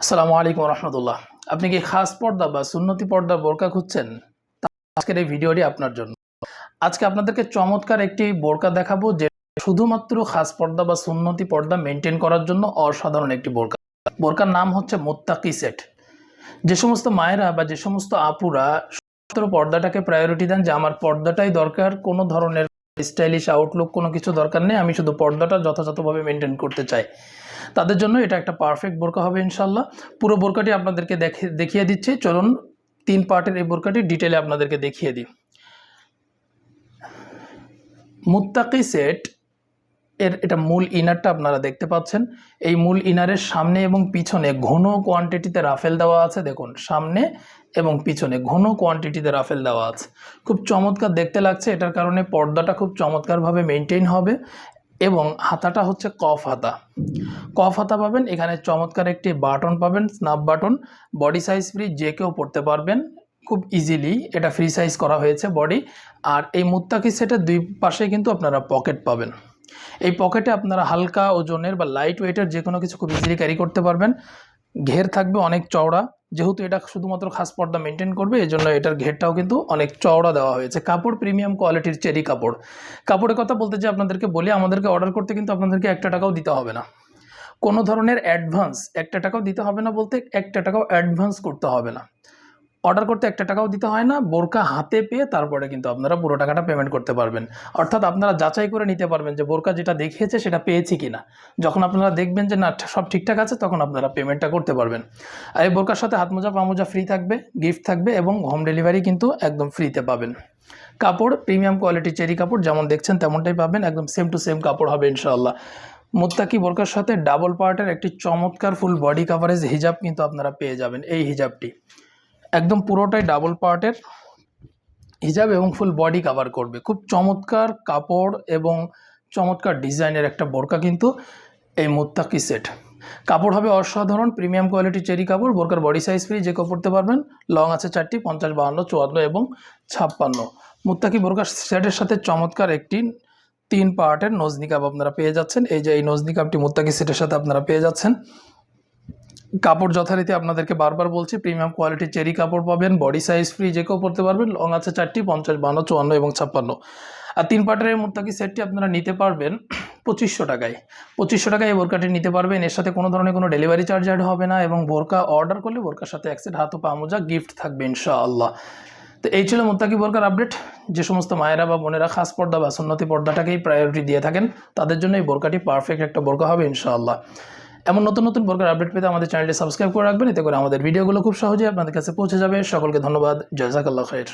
আসসালামু আলাইকুম রহমতুল্লাহ। আপনি কি খাস পর্দা বা সুন্নতি পর্দা বোরকা খুঁজছেন? আজকের এই ভিডিওটি আপনার জন্য। আজকে আপনাদেরকে চমৎকার একটি বোরকা দেখাবো যে শুধুমাত্র খাস পর্দা বা সুন্নতি পর্দা মেনটেন করার জন্য অসাধারণ একটি বোরকা। বোরকার নাম হচ্ছে মোত্তাকি সেট। যে সমস্ত মায়েরা বা যে সমস্ত আপুরা পর্দাটাকে প্রায়োরিটি দেন যে আমার পর্দাটাই দরকার, কোনো ধরনের স্টাইলিশ আউটলুক কোনো কিছু দরকার নেই, আমি শুধু পর্দাটা যথাযথভাবে মেনটেন করতে চাই। তাদের জন্য এটা একটা পারফেক্ট বোরকা হবে ইনশাল্লাহ পুরো বোরকাটি আপনাদেরকে দেখে, দেখিয়ে দিচ্ছে। চলুন, তিন পার্টের এই বোরকাটি ডিটেলে আপনাদেরকে দেখিয়ে দিই। মুত্তাকি সেট এর এটা মূল ইনারটা আপনারা দেখতে পাচ্ছেন। এই মূল ইনারের সামনে এবং পিছনে ঘন কোয়ান্টিটিতে রাফেল দেওয়া আছে, দেখুন, সামনে এবং পিছনে ঘন কোয়ান্টিটিতে রাফেল দেওয়া আছে। খুব চমৎকার দেখতে লাগছে, এটার কারণে পর্দাটা খুব চমৎকারভাবে মেনটেন হবে এবং হাতাটা হচ্ছে কফ হাতা। কফ হাতা পাবেন, এখানে চমৎকার একটি বাটন পাবেন snap button. Body size free যে কেউ পড়তে পারবেন, খুব ইজিলি এটা ফ্রি সাইজ করা হয়েছে বডি আর এই মুত্তাকি সেটের দুই পাশে কিন্তু আপনারা পকেট পাবেন। এই পকেটে আপনারা হালকা ওজনের বা লাইট ওয়েটের যে কোনো কিছু খুব ইজিলি ক্যারি করতে পারবেন। ঘের থাকবে অনেক চওড়া, যেহেতু এটা শুধুমাত্র খাস পর্দা মেনটেন করবে এই জন্য এটার ঘেরটাও কিন্তু অনেক চওড়া দেওয়া হয়েছে। কাপড় প্রিমিয়াম কোয়ালিটির চেরি কাপড়। কাপড়ের কথা বলতে যে আপনাদেরকে বলি, আমাদেরকে অর্ডার করতে কিন্তু আপনাদেরকে একটা টাকাও দিতে হবে না। কোনো ধরনের অ্যাডভান্স একটা টাকাও দিতে হবে না বলতে একটা টাকাও অ্যাডভান্স করতে হবে না। অর্ডার করতে একটা টাকাও দিতে হয় না, বোরকা হাতে পেয়ে তারপরে কিন্তু আপনারা পুরো টাকাটা পেমেন্ট করতে পারবেন। অর্থাৎ আপনারা যাচাই করে নিতে পারবেন যে বোরকা যেটা দেখিয়েছে সেটা পেয়েছি কি না যখন আপনারা দেখবেন যে না, সব ঠিকঠাক আছে, তখন আপনারা পেমেন্টটা করতে পারবেন। আর এই বোরকার সাথে হাত মোজা ফ্রি থাকবে গিফট থাকবে এবং হোম ডেলিভারি কিন্তু একদম ফ্রিতে পাবেন। কাপড় প্রিমিয়াম কোয়ালিটি চেরি কাপড় যেমন দেখছেন তেমনটাই পাবেন, একদম সেম টু সেম কাপড় হবে ইনশাআল্লাহ। মুত্তাকি বোরকার সাথে ডাবল পার্টের একটি চমৎকার ফুল বডি কাভারেজ হিজাব কিন্তু আপনারা পেয়ে যাবেন, এই হিজাবটি। একদম পুরোটাই ডাবল পার্টের হিজাব এবং ফুল বডি কাভার করবে। খুব চমৎকার কাপড় এবং চমৎকার ডিজাইনের একটা বোরকা কিন্তু এই মুত্তাকি সেট কাপড় হবে অসাধারণ প্রিমিয়াম কোয়ালিটি চেরি কাপড়, বোরকার বডি সাইজ ফ্রি যে কেউ পড়তে পারবেন। লং আছে চারটি, পঞ্চাশ, বাহান্ন, চুয়ান্ন এবং ছাপ্পান্ন। মুত্তাকি বোরকার সেটের সাথে চমৎকার একটি তিন পার্টের নজনিকাপ আপনারা পেয়ে যাচ্ছেন। এই যে এই নজনিকাপটি মুত্তাকি সেটের সাথে আপনারা পেয়ে যাচ্ছেন। কাপড় যথারীতি আপনাদেরকে বারবার বলছি প্রিমিয়াম কোয়ালিটি চেরি কাপড় পাবেন বডি সাইজ ফ্রি যে কেউ পড়তে পারবেন লং আছে চারটি, পঞ্চাশ, বান্ন, চুয়ান্ন এবং ছাপ্পান্ন। আর তিন পাটের মুত্তাকি সেটটি আপনারা নিতে পারবেন পঁচিশশো টাকায়। পঁচিশশো টাকায় এই বোরকাটি নিতে পারবেন, এর সাথে কোনো ধরনের কোনো ডেলিভারি চার্জ অ্যাড হবে না এবং বোরকা অর্ডার করলে বোরকার সাথে এক সেট হাত ও পামোজা গিফট থাকবে ইনশাআল্লাহ। তো এই ছিল মুত্তাকি বোরকার আপডেট যে সমস্ত মায়েরা বা বোনেরা খাস পর্দা বা সুন্নতি পর্দাটাকেই প্রায়োরিটি দিয়ে থাকেন, তাদের জন্য এই বোরকাটি পারফেক্ট একটা বোরকা হবে ইনশাআল্লাহ। এমন নতুন নতুন প্রকার আপডেট পেতে আমাদের চ্যানেলটি সাবস্ক্রাইব করে রাখবেন। এতে করে আমাদের ভিডিওগুলো খুব সহজেই আপনাদের কাছে পৌঁছে যাবে। সকলকে ধন্যবাদ। জয়জাকাল্লা খায়ের